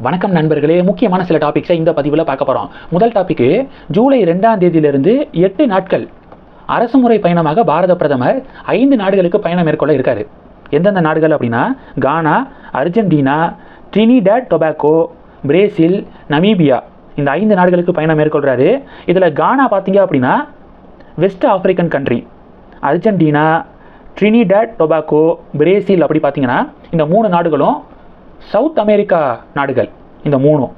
வணக்கம் நண்பர்களே. முக்கியமான சில டாபிக்ஸை இந்த பதிவில் பார்க்க போகிறோம் முதல் டாபிக்கு ஜூலை ரெண்டாம் தேதியிலிருந்து எட்டு நாட்கள் அரசு முறை பயணமாக பாரத பிரதமர் ஐந்து நாடுகளுக்கு பயணம் மேற்கொள்ள இருக்காரு. எந்தெந்த நாடுகள் அப்படின்னா Ghana Argentina Trinidad Tobago Brazil Namibia இந்த ஐந்து நாடுகளுக்கு பயணம் மேற்கொள்கிறாரு இதில் கானா பார்த்தீங்க அப்படின்னா West African country Argentina Trinidad Tobago Brazil அப்படி பார்த்தீங்கன்னா இந்த மூணு நாடுகளும் சவுத் அமெரிக்கா நாடுகள் இந்த மூணும்.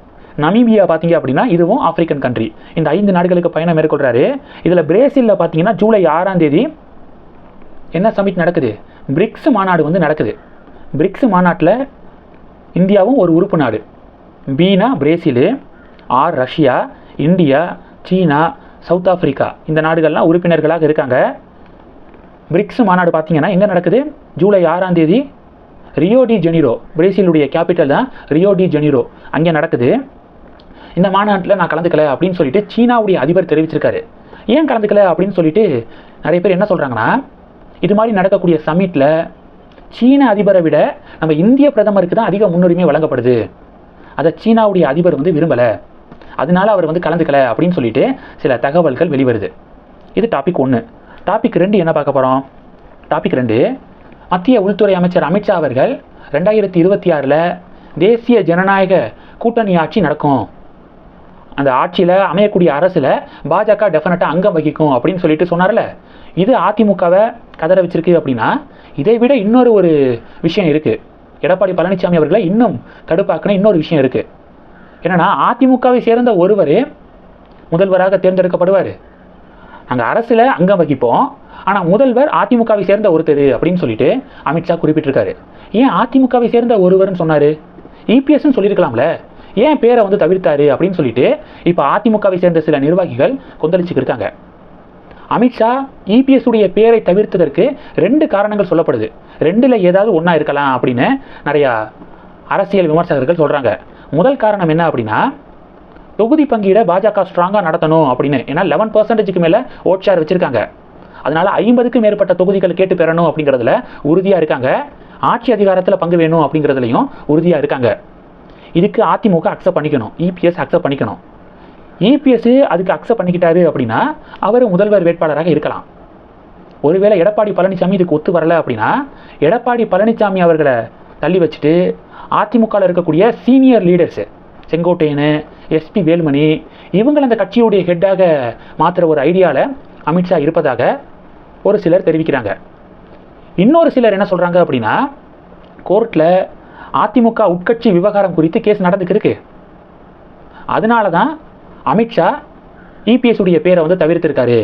நமீபியா பார்த்தீங்க அப்படின்னா இதுவும் ஆப்பிரிக்கன் கண்ட்ரி இந்த ஐந்து நாடுகளுக்கு பயணம் மேற்கொள்கிறாரு இதில் பிரேசிலில் பார்த்தீங்கன்னா ஜூலை ஆறாம் தேதி என்ன சமிட் நடக்குது? பிரிக்ஸ் மாநாடு வந்து நடக்குது. பிரிக்ஸ் மாநாட்டில் இந்தியாவும் ஒரு உறுப்பு நாடு. பீனா Brazil R Russia India China South Africa இந்த நாடுகள்லாம் உறுப்பினர்களாக இருக்காங்க. பிரிக்ஸ் மாநாடு பார்த்தீங்கன்னா எங்கே நடக்குது? ஜூலை ஆறாம் தேதி ரியோ டி ஜெனிரோ பிரேசிலுடைய கேபிட்டல் தான் ரியோ டி ஜெனிரோ அங்கே நடக்குது. இந்த மாநாட்டில் நான் கலந்துக்கல அப்படின்னு சொல்லிட்டு சீனாவுடைய அதிபர் தெரிவிச்சிருக்காரு. ஏன் கலந்துக்கல அப்படின்னு சொல்லிட்டு நிறைய பேர் என்ன சொல்கிறாங்கன்னா இது மாதிரி நடக்கக்கூடிய சமிட்டில் சீன அதிபரை விட நம்ம இந்திய பிரதமருக்கு தான் அதிக முன்னுரிமை வழங்கப்படுது. அதை சீனாவுடைய அதிபர் வந்து விரும்பலை. அதனால அவர் வந்து கலந்துக்கல அப்படின்னு சொல்லிட்டு சில தகவல்கள் வெளிவருது. இது டாபிக் ஒன்று டாபிக் ரெண்டு என்ன பார்க்க போகிறோம் டாபிக் ரெண்டு மத்திய உள்துறை அமைச்சர் அமித்ஷா அவர்கள் ரெண்டாயிரத்தி இருபத்தி ஆறில் தேசிய ஜனநாயக கூட்டணி ஆட்சி நடக்கும். அந்த ஆட்சியில் அமையக்கூடிய அரசில் பாஜக டெஃபினட்டாக அங்கம் வகிக்கும் அப்படின்னு சொல்லிட்டு சொன்னார்ல. இது அதிமுகவை கதற வச்சிருக்கு அப்படின்னா இதை விட இன்னொரு ஒரு விஷயம் இருக்குது எடப்பாடி பழனிசாமி அவர்களை இன்னும் கடுப்பாக்குன இன்னொரு விஷயம் இருக்குது என்னென்னா அதிமுகவை சேர்ந்த ஒருவர் முதல்வராக தேர்ந்தெடுக்கப்படுவார். நாங்கள் அரசில் அங்கம் வகிப்போம். ஆனால் முதல்வர் அதிமுகவை சேர்ந்த ஒருத்தர் அப்படின்னு சொல்லிட்டு அமித்ஷா குறிப்பிட்டிருக்காரு. ஏன் அதிமுகவை சேர்ந்த ஒருவர்னு சொன்னார்? இபிஎஸ்ன்னு சொல்லியிருக்கலாம்ல. ஏன் பேரை வந்து தவிர்த்தாரு அப்படின்னு சொல்லிட்டு இப்போ அதிமுகவை சேர்ந்த சில நிர்வாகிகள் கொந்தளிச்சுக்கு இருக்காங்க. அமித்ஷா இபிஎஸ் உடைய பேரை தவிர்த்ததற்கு ரெண்டு காரணங்கள் சொல்லப்படுது. ரெண்டில் ஏதாவது ஒன்றா இருக்கலாம் அப்படின்னு நிறையா அரசியல் விமர்சகர்கள் சொல்கிறாங்க முதல் காரணம் என்ன அப்படின்னா தொகுதி பங்கீடை பாஜக ஸ்ட்ராங்காக நடத்தணும் அப்படின்னு. ஏன்னா லெவன் பர்சன்டேஜுக்கு மேலே ஓட் ஷேர் வச்சுருக்காங்க. அதனால் ஐம்பதுக்கும் மேற்பட்ட தொகுதிகள் கேட்டு பெறணும் அப்படிங்கிறதுல உறுதியாக இருக்காங்க. ஆட்சி அதிகாரத்தில் பங்கு வேணும் அப்படிங்கிறதுலையும் உறுதியாக இருக்காங்க. இதுக்கு அதிமுக அக்செப்ட் பண்ணிக்கணும். இபிஎஸ் அக்செப்ட் பண்ணிக்கணும். இபிஎஸ் அதுக்கு அக்செப்ட் பண்ணிக்கிட்டாரு அப்படின்னா அவர் முதல்வர் வேட்பாளராக இருக்கலாம். ஒருவேளை எடப்பாடி பழனிசாமி இதுக்கு ஒத்து வரல அப்படின்னா எடப்பாடி பழனிசாமி அவர்களை தள்ளி வச்சுட்டு அதிமுகவில் இருக்கக்கூடிய சீனியர் லீடர்ஸு செங்கோட்டையனு எஸ்பி வேலுமணி இவங்களை அந்த கட்சியுடைய ஹெட்டாக மாற்றுற ஒரு ஐடியாவில் அமித்ஷா இருப்பதாக ஒரு சிலர் தெரிவிக்கிறாங்க. இன்னொரு சிலர் என்ன சொல்கிறாங்க அப்படின்னா கோர்ட்டில் அதிமுக உட்கட்சி விவகாரம் குறித்து கேஸ் நடந்துக்கிருக்கு. அதனால தான் அமித்ஷா இபிஎஸ் உடைய பேரை வந்து தவிர்த்திருக்காரு.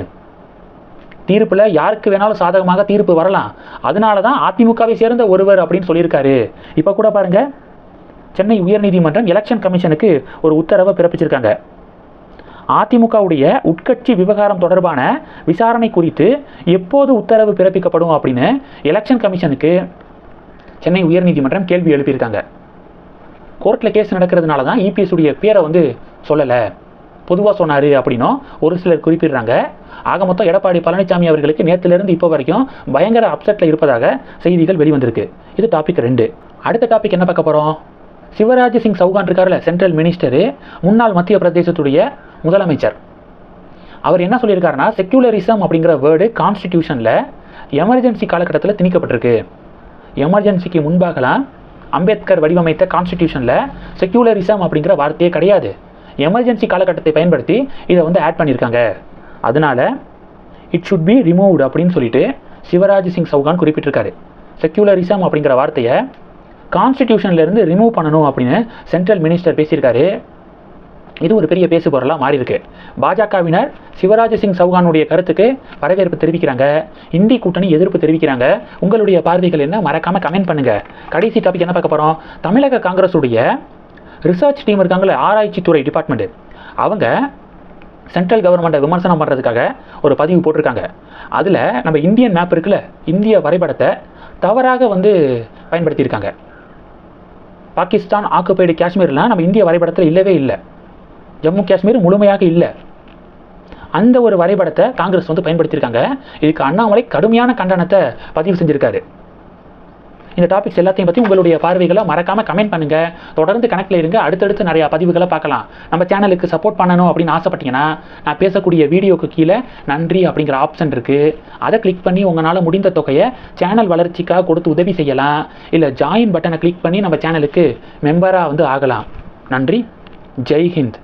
தீர்ப்பில் யாருக்கு வேணாலும் சாதகமாக தீர்ப்பு வரலாம். அதனால தான் அதிமுகவை சேர்ந்த ஒருவர் அப்படின்னு சொல்லியிருக்காரு. இப்போ கூட பாருங்கள் சென்னை உயர்நீதிமன்றம் எலெக்ஷன் கமிஷனுக்கு ஒரு உத்தரவை பிறப்பிச்சிருக்காங்க. அதிமுகவுடைய உட்கட்சி விவகாரம் தொடர்பான விசாரணை குறித்து எப்போது உத்தரவு பிறப்பிக்கப்படும் அப்படின்னு எலெக்ஷன் கமிஷனுக்கு சென்னை உயர்நீதிமன்றம் கேள்வி எழுப்பியிருக்காங்க. கோர்ட்டில் கேஸ் நடக்கிறதுனால தான் இபிஎஸ் உடைய பேரை வந்து சொல்லலை. பொதுவாக சொன்னார் அப்படின்னும் ஒரு சிலர் குறிப்பிடுறாங்க. ஆக மொத்தம் எடப்பாடி பழனிசாமி அவர்களுக்கு நேற்றுலேருந்து இப்போ வரைக்கும் பயங்கர அப்செட்டில் இருப்பதாக செய்திகள் வெளிவந்திருக்கு. இது டாபிக் ரெண்டு. அடுத்த டாபிக் என்ன பார்க்க போகிறோம் சிவராஜ் சிங் சௌகான் இருக்கார்ல சென்ட்ரல் மினிஸ்டரு முன்னாள் மத்திய பிரதேசத்துடைய முதலமைச்சர். அவர் என்ன சொல்லியிருக்காருன்னா செக்யூலரிசம் அப்படிங்கிற வேர்டு கான்ஸ்டிடியூஷனில் எமர்ஜென்சி காலகட்டத்தில் திணிக்கப்பட்டிருக்கு. எமர்ஜென்சிக்கு முன்பாகலாம் அம்பேத்கர் வடிவமைத்த கான்ஸ்டிடியூஷனில் செக்யூலரிசம் அப்படிங்கிற வார்த்தையே கிடையாது. எமர்ஜென்சி காலகட்டத்தை பயன்படுத்தி இதை வந்து ஆட் பண்ணியிருக்காங்க. அதனால இட் ஷுட் பி ரிமூவ்டு அப்படின்னு சொல்லிட்டு சிவராஜ் சிங் சௌகான் குறிப்பிட்டிருக்காரு. செக்யூலரிசம் அப்படிங்கிற வார்த்தையை கான்ஸ்டிடியூஷன்லேருந்து ரிமூவ் பண்ணணும் அப்படின்னு சென்ட்ரல் மினிஸ்டர் பேசியிருக்காரு. இது ஒரு பெரிய பேசு பொருளாக மாறி இருக்கு. பாஜகவினர் சிவராஜ் சிங் சௌகானுடைய கருத்துக்கு வரவேற்பு தெரிவிக்கிறாங்க. இந்தி கூட்டணி எதிர்ப்பு தெரிவிக்கிறாங்க. உங்களுடைய பார்வைகள் என்ன? மறக்காமல் கமெண்ட் பண்ணுங்க. கடைசி டாபிக் என்ன பார்க்க போகிறோம் தமிழக காங்கிரஸுடைய ரிசர்ச் டீம் இருக்காங்களே ஆராய்ச்சித்துறை டிபார்ட்மெண்ட் அவங்க சென்ட்ரல் கவர்மெண்ட்டை விமர்சனம் பண்ணுறதுக்காக ஒரு பதிவு போட்டிருக்காங்க. அதில் நம்ம இந்தியன் மேப் இருக்குல்ல இந்திய வரைபடத்தை தவறாக வந்து பயன்படுத்தியிருக்காங்க. பாகிஸ்தான் ஆக்குபைடு காஷ்மீர்லாம் நம்ம இந்திய வரைபடத்தில் இல்லவே இல்லை. ஜம்மு காஷ்மீர் முழுமையாக இல்லை. அந்த ஒரு வரைபடத்தை காங்கிரஸ் வந்து பயன்படுத்தியிருக்காங்க. இதுக்கு அண்ணாமலை கடுமையான கண்டனத்தை பதிவு செஞ்சுருக்காரு. இந்த டாபிக்ஸ் எல்லாத்தையும் பற்றி உங்களுடைய பார்வைகளை மறக்காமல் கமெண்ட் பண்ணுங்கள் தொடர்ந்து கணக்கில் இருங்க. அடுத்தடுத்து நிறையா பதிவுகளை பார்க்கலாம். நம்ம சேனலுக்கு சப்போர்ட் பண்ணணும் அப்படின்னு ஆசைப்பட்டீங்கன்னா நான் பேசக்கூடிய வீடியோக்கு கீழே நன்றி அப்படிங்கிற ஆப்ஷன் இருக்குது அதை கிளிக் பண்ணி உங்களால் முடிந்த தொகையை சேனல் வளர்ச்சிக்காக கொடுத்து உதவி செய்யலாம். இல்லை ஜாயின் பட்டனை கிளிக் பண்ணி நம்ம சேனலுக்கு மெம்பராக வந்து ஆகலாம். நன்றி. ஜெய் ஹிந்த்.